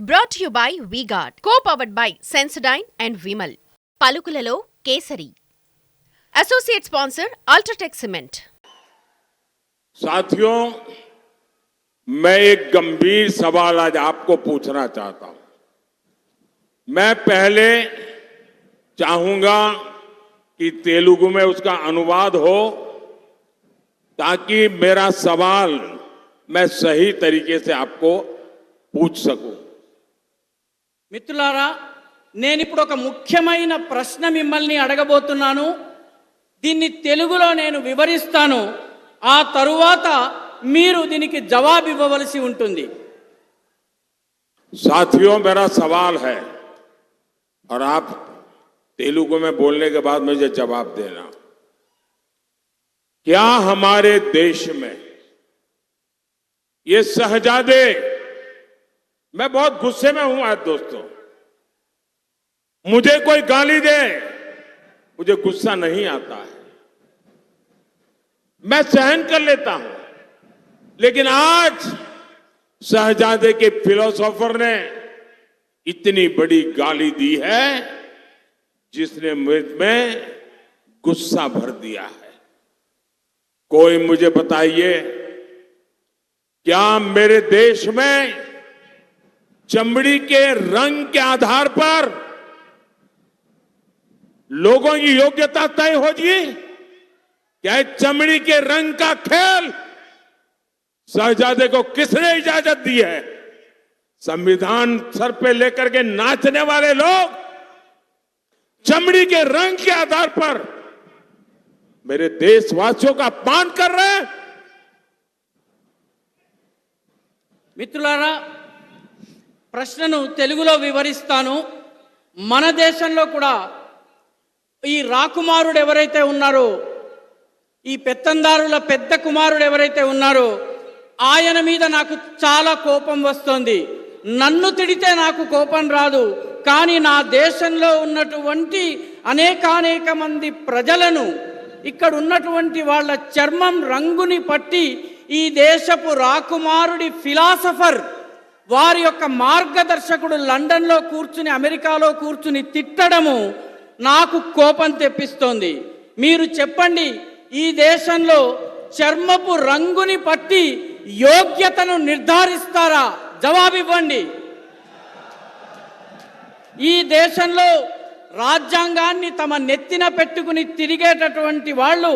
brought you by V-Guard co-powered by Sensodyne and Vimal పలుకులలో Kesari associate sponsor UltraTech cement साथियों मैं एक गंभीर सवाल आज आपको पूछना चाहता हूं मैं पहले चाहूंगा कि तेलुगु में उसका अनुवाद हो ताकि मेरा सवाल मैं सही तरीके से आपको पूछ सकूं మిత్రులారా నేను ఇప్పుడు ఒక ముఖ్యమైన ప్రశ్న మిమ్మల్ని అడగబోతున్నాను దీన్ని తెలుగులో నేను వివరిస్తాను ఆ తరువాత మీరు దీనికి జవాబు ఇవ్వవలసి ఉంటుంది साथियों मेरा सवाल है और आप तेलुगु में बोलने के बाद मुझे जवाब देना क्या हमारे देश में ये शहजादे मैं बहुत गुस्से में हूँ आज दोस्तों। मुझे कोई गाली दे, मुझे गुस्सा नहीं आता है। मैं सहन कर लेता हूँ, लेकिन आज शहजादे के फिलोसोफर ने इतनी बड़ी गाली दी है, जिसने मुझमें गुस्सा भर दिया है। कोई मुझे बताइए, क्या मेरे देश में चमड़ी के रंग के आधार पर लोगों की योग्यता तय होगी क्या चमड़ी के रंग का खेल शहजादे को किसने इजाज़त दी है? संविधान सर पे लेकर के नाचने वाले लोग चमड़ी के रंग के आधार पर मेरे देशवासियों का अपमान कर रहे हैं। मित्रुलारा ప్రశ్నను తెలుగులో వివరిస్తాను. మన దేశంలో కూడా ఈ రాకుమారుడు ఎవరైతే ఉన్నారో ఈ పెత్తందారుల పెద్ద కుమారుడు ఎవరైతే ఉన్నారో ఆయన మీద నాకు చాలా కోపం వస్తుంది. నన్ను తిడితే నాకు కోపం రాదు కానీ నా దేశంలో ఉన్నటువంటి అనేకానేక మంది ప్రజలను ఇక్కడ ఉన్నటువంటి వాళ్ళ చర్మం రంగుని పట్టి ఈ దేశపు రాకుమారుడి ఫిలాసఫర్ వారి యొక్క మార్గదర్శకుడు లండన్లో కూర్చుని అమెరికాలో కూర్చుని తిట్టడము నాకు కోపం తెప్పిస్తోంది. మీరు చెప్పండి ఈ దేశంలో చర్మపు రంగుని పట్టి యోగ్యతను నిర్ధారిస్తారా? జవాబివ్వండి ఈ దేశంలో రాజ్యాంగాన్ని తమ నెత్తిన పెట్టుకుని తిరిగేటటువంటి వాళ్ళు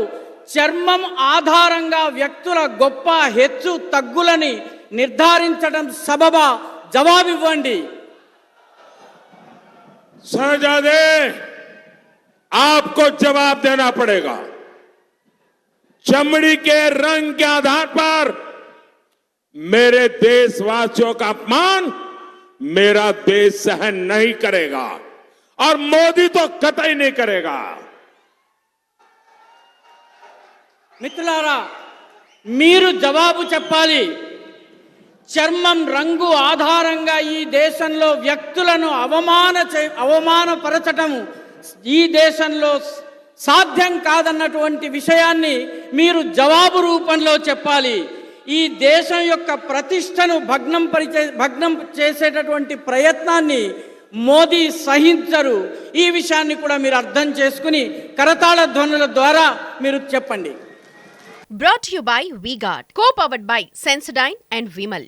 చర్మం ఆధారంగా వ్యక్తుల గొప్ప హెచ్చు తగ్గులని నిర్ధారించడం సబబా జవాబివ్వండి शहजादे आपको जवाब देना पड़ेगा चमड़ी के रंग के आधार पर मेरे देशवासियों का अपमान मेरा देश सहन नहीं करेगा और मोदी तो कतई नहीं करेगा మిత్రులారా మీరు జవాబు చెప్పాలి చర్మం రంగు ఆధారంగా ఈ దేశంలో వ్యక్తులను అవమాన అవమానపరచటము ఈ దేశంలో సాధ్యం కాదన్నటువంటి విషయాన్ని మీరు జవాబు రూపంలో చెప్పాలి. ఈ దేశం యొక్క ప్రతిష్టను భగ్నం పరిచే భగ్నం చేసేటటువంటి ప్రయత్నాన్ని మోదీ సహించరు. ఈ విషయాన్ని కూడా మీరు అర్థం చేసుకుని కరతాళ ధ్వనుల ద్వారా మీరు చెప్పండి. Brought you by V-Guard co powered by Sensodyne and Vimal